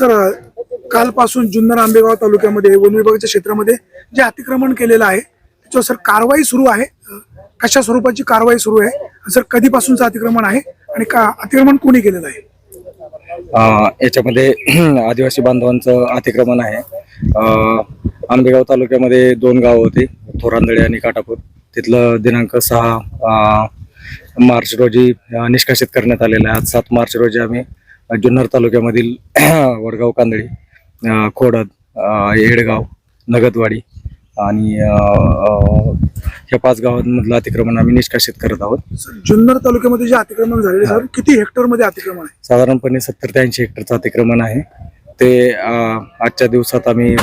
Sir कालपासून जुन्नर आंबेगाव तालुक्यामध्ये one विभागाच्या क्षेत्रामध्ये जे अतिक्रमण केलेलं आहे त्याच्यावर सर कारवाई सुरू आहे. कशा स्वरूपाची कारवाई सुरू आहे सर कधीपासूनचं अतिक्रमण आहे आणि का अतिक्रमण कोणी केलेलं आहे? याच्यामध्ये आदिवासी बांधवांचं अतिक्रमण आहे. आंबेगाव तालुक्यामध्ये दोन गाव होते थोरांदळे आणि काटापूर. तिथलं दिनांक सहा मार्च रोजी निष्कासित करण्यात आलेलं आहे. आज सात मार्च रोजी आम्ही जुन्नर तालुक्यामधील वडगाव कांदळी खोडद येडगाव नगदवाडी आणि ह्या पाच गावांमधलं अतिक्रमण आम्ही निष्कासित करत आहोत. जुन्नर तालुक्यामध्ये जे अतिक्रमण झालेले सर किती हेक्टरमध्ये अतिक्रमण आहे? साधारणपणे सत्तर ते ऐंशी हेक्टरचं अतिक्रमण आहे. ते आजच्या दिवसात आम्ही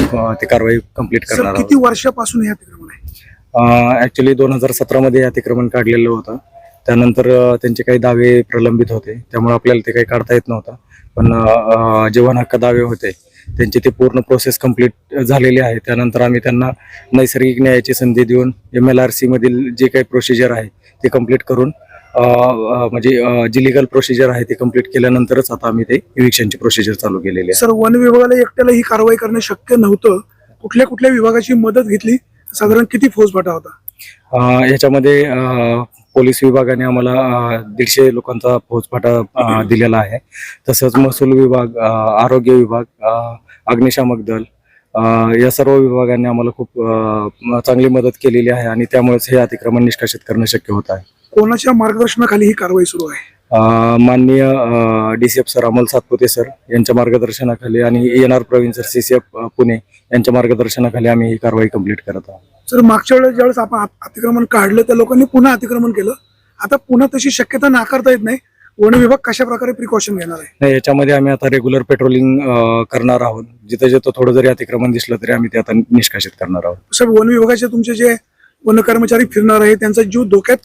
ती कारवाई कंप्लीट करणार किती वर्षापासून हे अतिक्रमण आहे? आहोत ऍक्च्युली दोन हजार सतरामध्ये हे अतिक्रमण काढलेलं होतं. त्यानंतर त्यांचे काही दावे प्रलंबित होते. त्यामुळे आपल्याला ते काही काढता येत नव्हतं. पण अ, अ, जे वन हक्क दावे होते त्यांची ते पूर्ण प्रोसेस कंप्लीट झालेली आहे. त्यानंतर आम्ही त्यांना नैसर्गिक न्यायाची संधी देऊन एम एल आर सी मधील जे काही प्रोसिजर आहे ते कंप्लीट करून म्हणजे जी लिगल प्रोसिजर आहे ते कंप्लीट केल्यानंतरच आता आम्ही ते इव्हिक्शनची प्रोसिजर चालू केलेली आहे. सर वन विभागाला एकट्याला ही कारवाई करणं शक्य नव्हतं. कुठल्या कुठल्या विभागाची मदत घेतली? साधारण किती फौजफाटा होता? याच्यामध्ये पोलीस विभागाने आम्हाला दीडशे लोकांचा फौजफाटा दिलेला आहे. तसंच महसूल विभाग आरोग्य विभाग अग्निशामक दल या सर्व विभागांनी आम्हाला खूप चांगली मदत केलेली आहे आणि त्यामुळेच हे अतिक्रमण निष्कासित करणं शक्य होत आहे. कोणाच्या मार्गदर्शनाखाली ही कारवाई सुरू आहे? माननीय D C F sir Amol Satpute sir यांच्या मार्गदर्शनाखाली आणि N R Praveen sir C C F Pune यांच्या मार्गदर्शनाखाली आम्ही ही कारवाई कंप्लीट करत आहोत. सर मागच्या वेळेस ज्यावेळेस आपण अत- अतिक्रमण काढलं त्या लोकांनी पुन्हा अतिक्रमण केलं. आता पुन्हा तशी शक्यता नाकारता येत नाही. वन विभाग कशा प्रकारे प्रिकॉशन घेणार आहे? नाही याच्यामध्ये आम्ही आता रेग्युलर पेट्रोलिंग करणार आहोत. जिथं जिथं थोडं जरी अतिक्रमण दिसलं तरी आम्ही ते आता निष्कासित करणार आहोत. सर वन विभागाचे तुमचे जे वन कर्मचारी फिरणार आहे त्यांचा जीव धोक्यात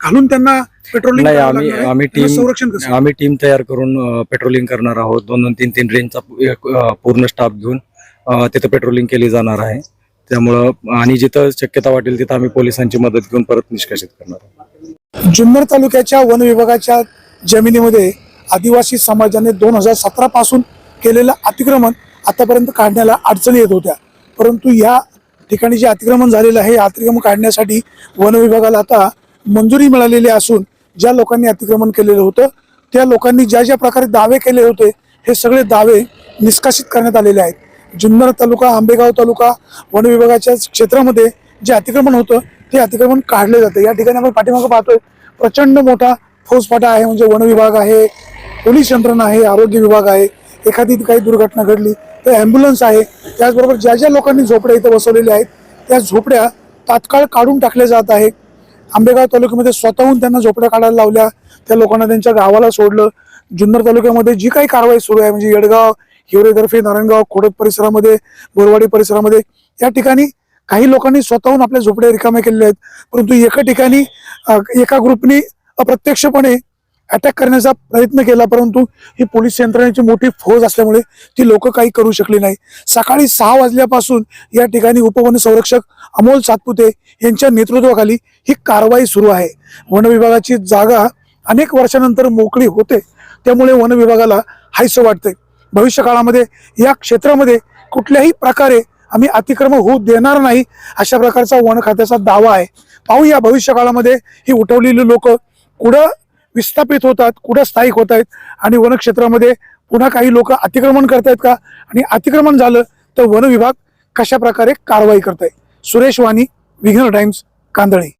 घालून त्यांना पेट्रोलिंग नाही आम्ही. आम्ही टीम संरक्षण कसं? आम्ही टीम तयार करून पेट्रोलिंग करणार आहोत. दोन दोन तीन तीन रेंजचा अ, पूर्ण स्टाफ घेऊन अ, तिथं पेट्रोलिंग केली जाणार आहे. त्यामुळं आणि जिथं शक्यता वाटेल तिथं आम्ही पोलिसांची मदत घेऊन परत निष्कासित करणार आहोत. जुन्नर तालुक्याच्या वन विभागाच्या जमिनीमध्ये आदिवासी समाजाने दोन हजार सतरा पासून केलेलं अतिक्रमण आतापर्यंत काढण्याला अडचणी येत होत्या. परंतु या ठिकाणी जे अतिक्रमण झालेलं आहे हे अतिक्रमण काढण्यासाठी वन विभागाला आता मंजुरी मिळालेली असून ज्या लोकांनी अतिक्रमण केलेलं होतं त्या लोकांनी ज्या ज्या प्रकारे दावे केले होते हे सगळे दावे निष्कासित करण्यात आलेले आहेत. जुन्नर तालुका आंबेगाव तालुका वन विभागाच्या क्षेत्रामध्ये जे अतिक्रमण होतं ते अतिक्रमण काढले जाते. या ठिकाणी आपण पाठीमागं पाहतोय प्रचंड मोठा फौजफाटा आहे. म्हणजे वन विभाग आहे पोलीस यंत्रणा आहे आरोग्य विभाग आहे. एखादी काही दुर्घटना घडली तर ॲम्ब्युलन्स आहे. त्याचबरोबर ज्या ज्या लोकांनी झोपड्या इथं बसवलेल्या आहेत त्या झोपड्या तात्काळ काढून टाकल्या जात आहे आंबेगाव तालुक्यामध्ये स्वतःहून त्यांना झोपड्या काढायला लावल्या. त्या लोकांना त्यांच्या गावाला सोडलं. जुन्नर तालुक्यामध्ये जी काही कारवाई सुरू आहे म्हणजे येडगाव हिवरेतर्फे नारायणगाव खोडक परिसरामध्ये बोरवाडी परिसरामध्ये या ठिकाणी काही लोकांनी स्वतःहून आपल्या झोपड्या रिकाम्या केलेल्या आहेत. परंतु एका ठिकाणी एका ग्रुपनी अप्रत्यक्षपणे अटॅक करण्याचा प्रयत्न केला परंतु ही पोलीस यंत्रणेची मोठी फौज असल्यामुळे ती लोक काही करू शकली नाही. सकाळी सहा वाजल्यापासून या ठिकाणी उपवन संरक्षक अमोल सातपुते यांच्या नेतृत्वाखाली ही कारवाई सुरू आहे. वन विभागाची जागा अनेक वर्षानंतर मोकळी होते त्यामुळे वन विभागाला हायसं वाटते भविष्य काळामध्ये या क्षेत्रामध्ये कुठल्याही प्रकारे आम्ही अतिक्रमण होऊ देणार नाही अशा प्रकारचा वन खात्याचा दावा आहे. पाहूया भविष्य काळामध्ये ही उठवलेली लोक कुठं विस्थापित होतात कुठं स्थायिक होत आहेत आणि वनक्षेत्रामध्ये पुन्हा काही लोक अतिक्रमण करतायत का? आणि अतिक्रमण झालं तर वन विभाग कशा प्रकारे कारवाई करत सुरेश वाणी विघ्न टाइम्स कांदळी.